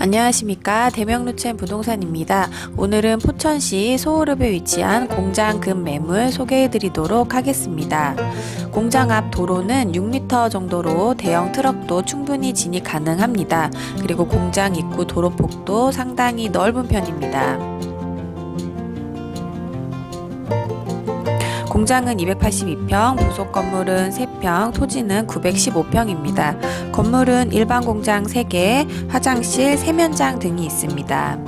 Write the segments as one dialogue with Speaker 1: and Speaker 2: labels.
Speaker 1: 안녕하십니까 대명루첸 부동산입니다. 오늘은 포천시 소호읍에 위치한 공장 금 매물 소개해드리도록 하겠습니다. 공장 앞 도로는 6m 정도로 대형 트럭도 충분히 진입 가능합니다. 그리고 공장 입구 도로폭도 상당히 넓은 편입니다. 공장은 282평, 부속 건물은 3평, 토지는 915평입니다. 건물은 일반 공장 3개, 화장실, 세면장 등이 있습니다.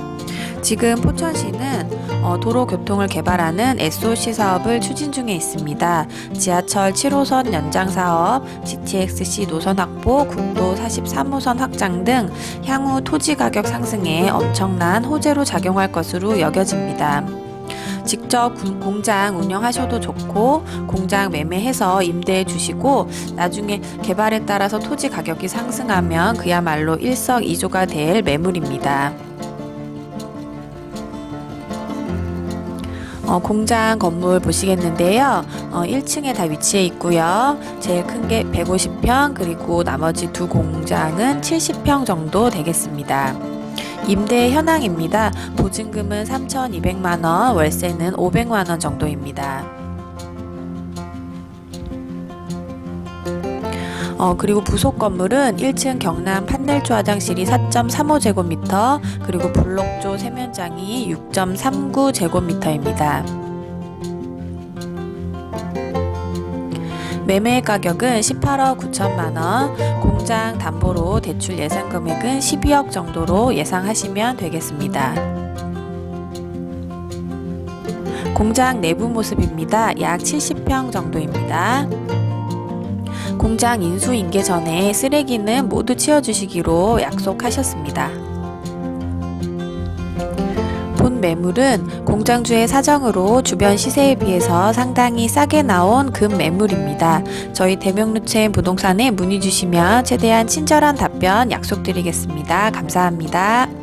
Speaker 1: 지금 포천시는 어, 도로 교통을 개발하는 SOC 사업을 추진 중에 있습니다. 지하철 7호선 연장 사업, GTX-C 노선 확보, 국도 43호선 확장 등 향후 토지 가격 상승에 엄청난 호재로 작용할 것으로 여겨집니다. 직접 군- 공장 운영하셔도 좋고 공장 매매해서 임대해 주시고 나중에 개발에 따라서 토지 가격이 상승하면 그야말로 일석이조가 될 매물입니다. 어, 공장 건물 보시겠는데요. 어, 1층에 다 위치해 있고요. 제일 큰 게 150평 그리고 나머지 두 공장은 70평 정도 되겠습니다. 임대 현황입니다. 보증금은 3,200만 원, 월세는 500만 원 정도입니다. 어, 그리고 부속 건물은 1층 경남 판넬조 화장실이 4.35제곱미터, 그리고 블록조 세면장이 6.39제곱미터입니다. 매매 가격은 18억 9천만 원, 공장 담보로 대출 예상 금액은 12억 정도로 예상하시면 되겠습니다. 공장 내부 모습입니다. 약 70평 정도입니다. 공장 인수 인계 전에 쓰레기는 모두 치워주시기로 약속하셨습니다. 본 매물은 공장주의 사정으로 주변 시세에 비해서 상당히 싸게 나온 금 매물입니다. 저희 대명루첸 부동산에 문의 주시면 최대한 친절한 답변 약속드리겠습니다. 감사합니다.